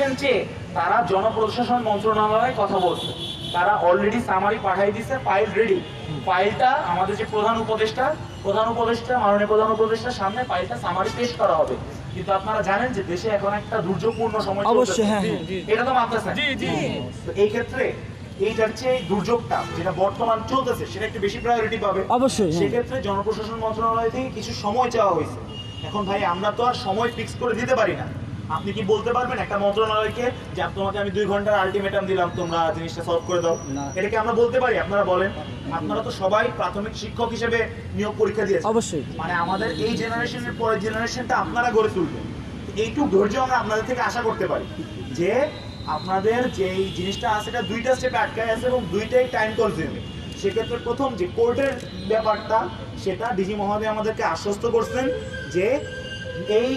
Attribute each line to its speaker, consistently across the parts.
Speaker 1: দেখছেন যে তারা জনপ্রশাসন মন্ত্রণালয়ে কথা বলছে। তারা অলরেডি সামারি পাঠাই দিছে ফাইল রেডি ফাইলটা আমাদের যে প্রধান উপদেষ্টা প্রধান উপদেষ্টা মাননীয় প্রধান উপদেষ্টার সামনে ফাইলটা সামারি পেশ করা হবে। কিন্তু আপনারা জানেন যে দেশে এখন একটা দুর্যোগপূর্ণ সময়
Speaker 2: অবশ্যই, হ্যাঁ, হ্যাঁ।
Speaker 1: এটা তো মানতেছেন তো এই ক্ষেত্রে এইটার যে দুর্যোগটা যেটা বর্তমান চলতেছে সেটা একটু বেশি প্রায়োরিটি পাবে।
Speaker 2: অবশ্যই, হ্যাঁ।
Speaker 1: সেক্ষেত্রে জনপ্রশাসন মন্ত্রণালয় থেকে কিছু সময় চাওয়া হয়েছে। এখন ভাই আমরা তো আর সময় ফিক্স করে দিতে পারি না। আপনি কি বলতে পারবেন একটা মন্ত্রণালয়কে যে তোমাকে আমি দুই ঘণ্টার আলটিমেটাম দিলাম তোমরা জিনিসটা সলভ করে দাও। এটাকে আমরা বলতে পারি? আপনারা বলেন। আপনারা তো সবাই প্রাথমিক শিক্ষক হিসেবে নিয়োগ পরীক্ষা দিয়েছেন।
Speaker 2: অবশ্যই।
Speaker 1: মানে আমাদের এই জেনারেশনের পরের জেনারেশনটা আপনারা গড়ে তুলবেন এইটুকু ধৈর্য আমরা আপনাদের থেকে আশা করতে পারি যে আপনাদের যে এই জিনিসটা আছে এটা দুইটা স্টেপে আটকায় আছে এবং দুইটাই টাইম কনজিউমিং সেক্ষেত্রে প্রথম যে কোর্টের ব্যাপারটা সেটা ডিজি মহোদয় আমাদেরকে আশ্বস্ত করছেন যে এই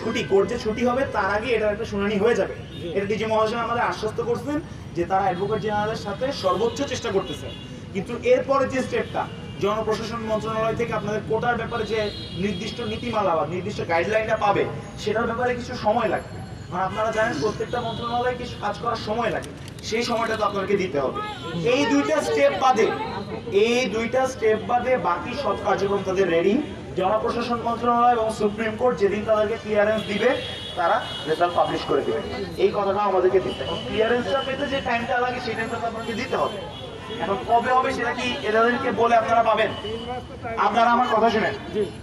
Speaker 1: ছুটি কোর্ট ছুটি হবে, তার আগে এটার একটা শুনানি হয়ে যাবে। এটা ডিজি মহাশয় আমাদের আশ্বস্ত করছেন যে তারা অ্যাডভোকেট জেনারেলের সাথে সর্বোচ্চ চেষ্টা করতেছে। কিন্তু এরপরে যে স্টেপটা জনপ্রশাসন মন্ত্রণালয় থেকে আপনাদের কোটার ব্যাপারে যে নির্দিষ্ট নীতিমালা বা নির্দিষ্ট গাইডলাইনটা পাবে, সেটার ব্যাপারে কিছু সময় লাগবে। মানে আপনারা জানেন প্রত্যেকটা মন্ত্রণালয়ে কিছু কাজ করার সময় লাগে। সেই সময়টা তো আপনাদেরকে দিতে হবে। এই দুইটা স্টেপ বাদে, এই দুইটা স্টেপ বাদে বাকি সব কার্যক্রম তাদের রেডি জনপ্রশাসন মন্ত্রণালয় এবং সুপ্রিম কোর্ট যেদিন তাদেরকে ক্লিয়ারেন্স দিবে তারা রেজাল্ট পাবলিশ করে দিবে। এই কথাটা আমাদেরকে দিতে হবে। ক্লিয়ারেন্সটা পেতে যে টাইমটা লাগে সেই টাইমটা আপনাকে দিতে হবে। এখন কবে হবে সেটা কি এদেরকে বলে আপনারা পাবেন? আপনারা আমার কথা শুনেন।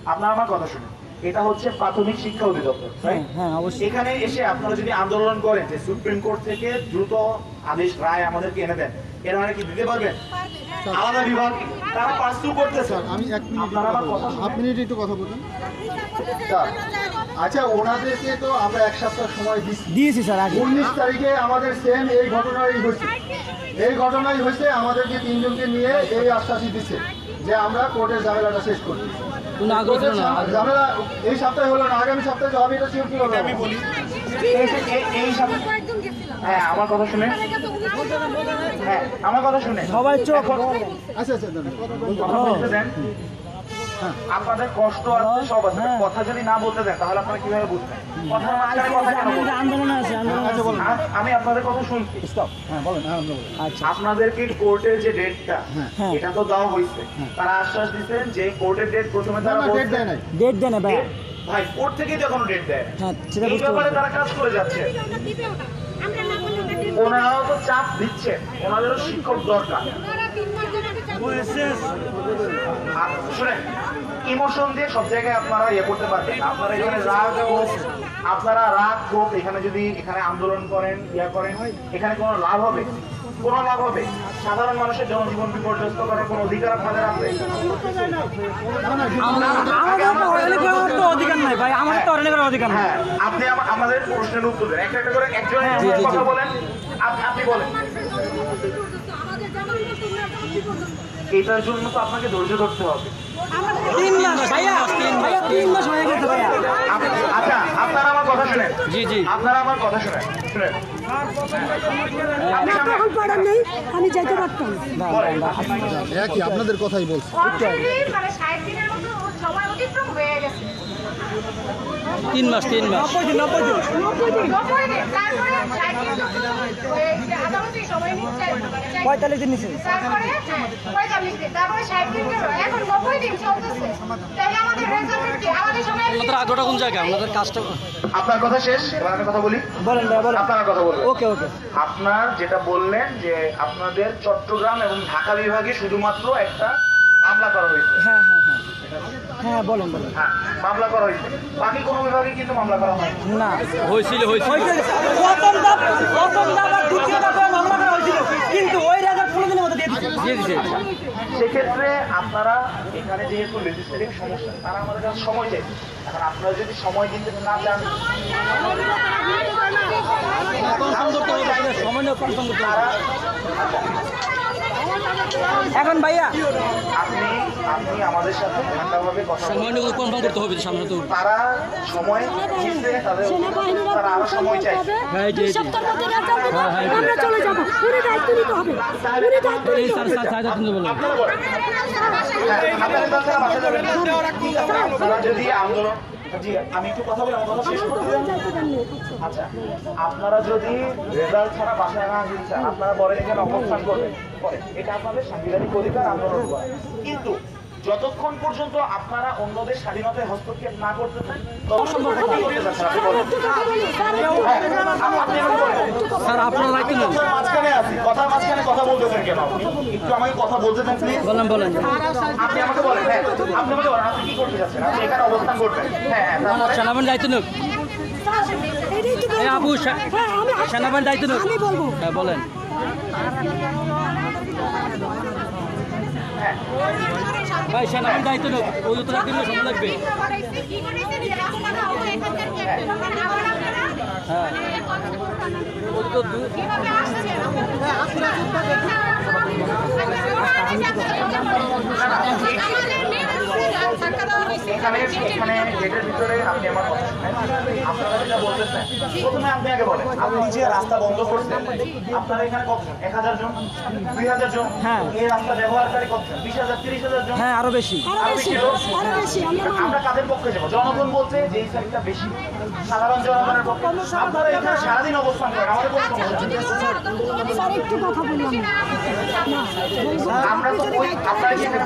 Speaker 1: আপনারা আমার কথা শুনেন। এটা হচ্ছে প্রাথমিক শিক্ষা অধিদপ্তর
Speaker 2: হ্যাঁ? হ্যাঁ
Speaker 1: এখানে এসে আপনারা যদি আন্দোলন করেন যে সুপ্রিম কোর্ট থেকে দ্রুত আদেশ রায় আমাদেরকে এনে দেন এর কি দিতে পারবেন আলাদা বিভাগ তারা পার্সু করতেছে।
Speaker 3: আমি এক মিনিট একটু
Speaker 1: আপনারা আমার
Speaker 3: কথা
Speaker 1: কথা
Speaker 3: হাফ মিনিট একটু কথা বলুন। আচ্ছা ওনাদেরকে তো আমরা এক সপ্তাহ সময়
Speaker 2: দিয়েছি স্যার
Speaker 3: উনিশ তারিখে আমাদের সেম এই ঘটনাই হয়েছে। এই ঘটনাই হয়েছে আমাদেরকে তিনজনকে নিয়ে এই আশ্বাসই দিচ্ছে যে আমরা কোর্টের ঝামেলাটা শেষ
Speaker 2: না?
Speaker 3: ঝামেলা এই সপ্তাহে হলো না আগামী সপ্তাহে হবে এটা শিওর কীভাবে
Speaker 1: আমি বলি। এই যে- এই- এই সামনে হ্যাঁ আমার কথা শুনে। হ্যাঁ আমার কথা শুনে।
Speaker 2: সবাই চোখ
Speaker 3: আচ্ছা আচ্ছা
Speaker 1: বলতে দেন। আপনাদের কষ্ট আছে সব আছে।
Speaker 2: হ্যাঁ।
Speaker 1: কথা যদি না বলতে দেন তাহলে আপনারা কীভাবে বুঝবেন? কথার মাঝখানে কথা কেন বলবেন?
Speaker 2: আন্দোলনে আছে আন্দোলনে
Speaker 3: আচ্ছা
Speaker 2: আছে।
Speaker 3: বলুন।
Speaker 1: আ- আমি আপনাদের কথা শুনছি।
Speaker 2: হ্যাঁ
Speaker 3: হ্যাঁ।
Speaker 2: আচ্ছা।
Speaker 1: আপনাদেরকে কোর্টের যে ডেটটা
Speaker 2: হ্যাঁ।
Speaker 1: এটা তো দেওয়া হয়েছে। তারা আশ্বাস দিচ্ছেন যে কোর্টের ডেট প্রথমে তারা
Speaker 3: ডেট দেয় নাই।
Speaker 2: ডেট দেন ভাই।
Speaker 1: ভাই কোর্ট থেকেই তো এখনও ডেট দেয়।
Speaker 2: হ্যাঁ সেটা
Speaker 1: ব্যাপারে তারা কাজ করে যাচ্ছে। ওনারাও তো চাপ দিচ্ছে ওনাদেরও শিক্ষক দরকার। আর শুনেন ইমোশন দিয়ে সব জায়গায় আপনারা ইয়ে করতে পারবেন। আপনারা এখানে রাগ হোক আপনারা রাগ হোক এখানে যদি এখানে আন্দোলন করেন ইয়া করেন এখানে কোনো লাভ হবে? কোনো লাভ হবে? সাধারণ মানুষের জনজীবন বিপর্যস্ত করার কোনো অধিকার আপনাদের আছে?
Speaker 2: অধিকার নাই ভাই আমাদের তো অধিকার
Speaker 1: হ্যাঁ আপনি আমাদের প্রশ্নের উত্তর দেন। একটা একটা করে একজন
Speaker 2: হ্যাঁ,
Speaker 1: কথা বলেন। আপ- আপনি বলেন। এটার জন্য তো আপনাকে ধৈর্য ধরতে হবে।
Speaker 2: তিন মাস ভাইয়া ভাইয়া তিন মাস হয়ে গেছে ভাইয়া
Speaker 1: আচ্ছা আপনারা আমার কথা শুনেন
Speaker 2: জি, জি।
Speaker 1: আপনারা আমার কথা শুনেন শুনেন আপনি সামনে-
Speaker 4: তখন পড়ার নেই আমি যেতে পারতাম
Speaker 3: একই আপনাদের কথাই বলছি
Speaker 5: মানে হয়ে
Speaker 2: তিন মাস তিন মাস নব্বই দিন নব্বই দিন
Speaker 5: নব্বই দিন তারপরে
Speaker 2: আগ্রহটা কোন জায়গায়? আমাদের কাজটা
Speaker 1: আপনার কথা শেষ? এবার আমি কথা বলি?
Speaker 2: বলেন ভাই বলেন।
Speaker 1: আপনার কথা বলবেন।
Speaker 2: ওকে ওকে।
Speaker 1: আপনার যেটা বললেন যে আপনাদের চট্টগ্রাম এবং ঢাকা বিভাগে শুধুমাত্র একটা মামলা করা হয়েছে।
Speaker 2: হ্যাঁ হ্যাঁ হ্যাঁ। হ্যাঁ বলেন বলেন।
Speaker 1: হ্যাঁ মামলা করা হয়েছে। বাকি কোনো বিভাগে কিন্তু মামলা করা হয়নি।
Speaker 2: না। হয়েছিল হয়েছিল। প্রথম ধাপ প্রথম ধাপ দ্বিতীয় ধাপে মামলা করা হয়েছিল কিন্তু ওই রেজাল্ট পনেরো দিনের মধ্যে দিয়ে দিচ্ছে দিয়ে দিচ্ছে
Speaker 1: সেক্ষেত্রে আপনারা এখানে যেহেতু লেজিসলেটিভ সমস্যা তারা আমাদের কাছে সময় চাই এখন আপনারা যদি সময় দিতে না চান
Speaker 2: এখন ভাইয়া
Speaker 1: আপনি আমাদের সাথে ঠান্ডাভাবে কথা বলুন।
Speaker 2: কনফার্ম করতে হবে সামনে তো।
Speaker 1: তারা সময় নিচ্ছে তাদের তারা আরও সময় চাই
Speaker 2: হ্যাঁ জি
Speaker 4: রেজাল্ট দিবে আমরা চলে যাব উনি দায়িত্ব নিতে হবে উনি দায়িত্ব নিতে হবে।
Speaker 2: স্যার স্যার তুমি বলো
Speaker 1: বলেন। হ্যাঁ, আপনারা যদি আন্দোলন জি আমি একটু কথা বলে আমার কথা শেষ করতে দেন।
Speaker 4: যাইতে দেন নি।
Speaker 1: আচ্ছা আপনারা যদি রেজাল্ট ছাড়া বাসায় না দিচ্ছেন আপনারা বলেন এখানে অবস্থান করবেন এটা আপনাদের সাংবিধানিক অধিকার আন্দোলন কিন্তু যতক্ষণ পর্যন্ত আপনারা অন্যদের স্বাধীনতায় হস্তক্ষেপ না করতেছেন ততক্ষণ পর্যন্ত কি করতে
Speaker 4: কথা
Speaker 1: হ্যাঁ,
Speaker 4: কথা বলি।
Speaker 1: আপনি আমাকে বলেন।
Speaker 2: স্যার আপনারা রাখতে
Speaker 1: আমি কথার মাঝখানে আছি কথার মাঝখানে কথা বলতেছেন কেন একটু আমাকে কথা বলতে দেন
Speaker 2: বলেন বলেন
Speaker 1: আপনি আমাকে বলেন হ্যাঁ। আপনি আমাকে বলেন আপনি কি করতে যাচ্ছেন আপনি এখানে অবস্থান করবেন। হ্যাঁ হ্যাঁ?
Speaker 2: সেনাবাহিনী দায়িত্ব সেনাবাহিনী
Speaker 4: আমি বলব।
Speaker 2: হ্যাঁ বলেন। ভাই সেনাবাহিনী দায়িত্ব নিক ওই উত্তর দিলে সময় লাগবে। হ্যাঁ। দু-
Speaker 1: এখানে এখানে গেটের ভিতরে আপনি আমার কথা শুনেন আপনারা যেটা বলতেছেন প্রথমে আপনি আগে বলেন আপনি যে রাস্তা বন্ধ করছেন আপনারা এখানে কতজন এক হাজার জন দুই হাজার জন
Speaker 2: হ্যাঁ।
Speaker 1: এই রাস্তা ব্যবহারকারী কতজন বিশ হাজার তিরিশ হাজার জন
Speaker 2: হ্যাঁ আরও বেশি
Speaker 4: আরও
Speaker 1: আরও
Speaker 4: বেশি
Speaker 1: বেশি লোক?
Speaker 4: আরও বেশি আমরা।
Speaker 1: কাদের পক্ষে যাব জনগণ বলছে যে এই সাইডটা বেশি সাধারণ জনগণের পক্ষে আপনারা এখানে সারাদিন অবস্থান করেন আমাদের কোনো। আমরা তো আপনারা যেতে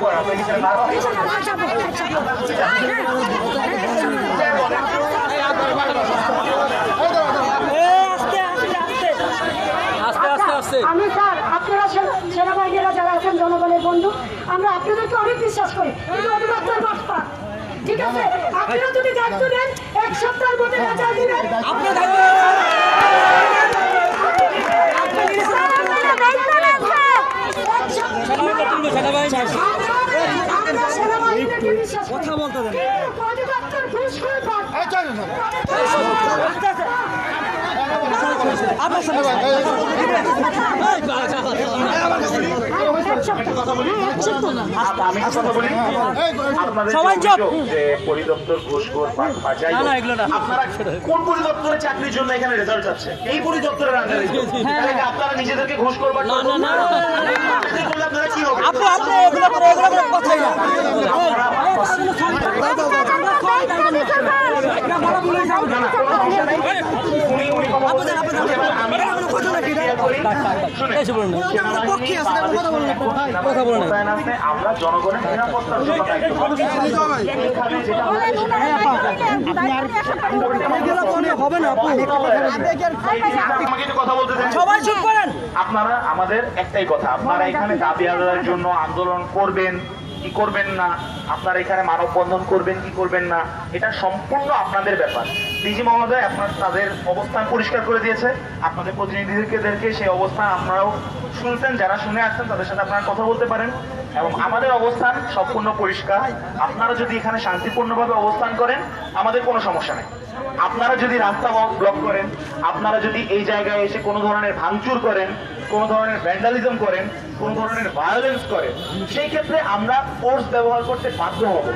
Speaker 4: আমি স্যার আপনারা সেনাবাহিনীরা যারা আছেন জনগণের বন্ধু আমরা আপনাদেরকে অনেক বিশ্বাস করি। কিন্তু অধিদপ্তর ঠিক আছে? আপনারা যদি দায়িত্ব নেন এক সপ্তাহের মধ্যে দিবেন
Speaker 2: আপনি দায়িত্ব সেনাবাহিনী তুলবে সেনাবাহিনী
Speaker 4: আমরা সেনাবাহিনীকে বিশ্বাস করি।
Speaker 2: কথা বলতে দেন
Speaker 4: অধিদপ্তর ঘুষ করে পান।
Speaker 2: আপনার সেনাবাহিনী এই,
Speaker 4: এক সপ্তাহ। হ্যাঁ, এক সপ্তাহ।
Speaker 1: আচ্ছা, আমি একটা কথা বলি আপনাদের যে
Speaker 2: সবাই চুপ।
Speaker 1: পরিদপ্তর ঘুষখোর পাট
Speaker 2: না, এগুলো না।
Speaker 1: আপনারা কোন পরিদপ্তরের চাকরির জন্য এখানে রেজাল্ট যাচ্ছে এই পরিদপ্তরের আন্ডারে তাহলে আপনারা নিজেদেরকে ঘুষ করবার
Speaker 2: না, না, না।
Speaker 1: আপনারা কি হবে
Speaker 2: আপু আপনি এগুলো করে এগুলো করে কথাই না
Speaker 1: উনি উনি কথা বলছেন আমি শুনে
Speaker 2: এসে বলুন কথা বলুন না। সবাই চুপ করেন।
Speaker 1: আপনারা আমাদের একটাই কথা আপনারা এখানে দাবি আদায়ের জন্য আন্দোলন করবেন। কি করবেন না? আপনার এখানে মানববন্ধন করবেন, কি করবেন না? এটা সম্পূর্ণ আপনাদের ব্যাপার। ডিজি মহোদয়, আপনার তাদের অবস্থান পরিষ্কার করে দিয়েছে। আপনাদের প্রতিনিধিদেরকে সেই অবস্থান আপনারাও শুনছেন, যারা শুনে আসছেন, তাদের সাথে আপনারা কথা বলতে পারেন। এবং আমাদের অবস্থান সম্পূর্ণ পরিষ্কার। আপনারা যদি এখানে শান্তিপূর্ণভাবে অবস্থান করেন, আমাদের কোনো সমস্যা নেই। আপনারা যদি রাস্তা ব্লক করেন, আপনারা যদি এই জায়গায় এসে কোনো ধরনের ভাঙচুর করেন, কোনো ধরনের ভ্যান্ডালিজম করেন কোনো ধরনের ভায়োলেন্স করে সেই ক্ষেত্রে আমরা ফোর্স ব্যবহার করতে বাধ্য হব।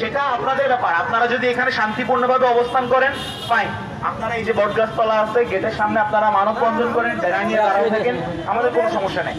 Speaker 1: সেটা আপনাদের ব্যাপার। আপনারা যদি এখানে শান্তিপূর্ণভাবে অবস্থান করেন ফাইন আপনারা এই যে বটগাছতলা আছে গেটের সামনে আপনারা মানব বন্ধন করেন নিয়ে দাঁড়ানো থাকেন আমাদের কোনো সমস্যা নেই।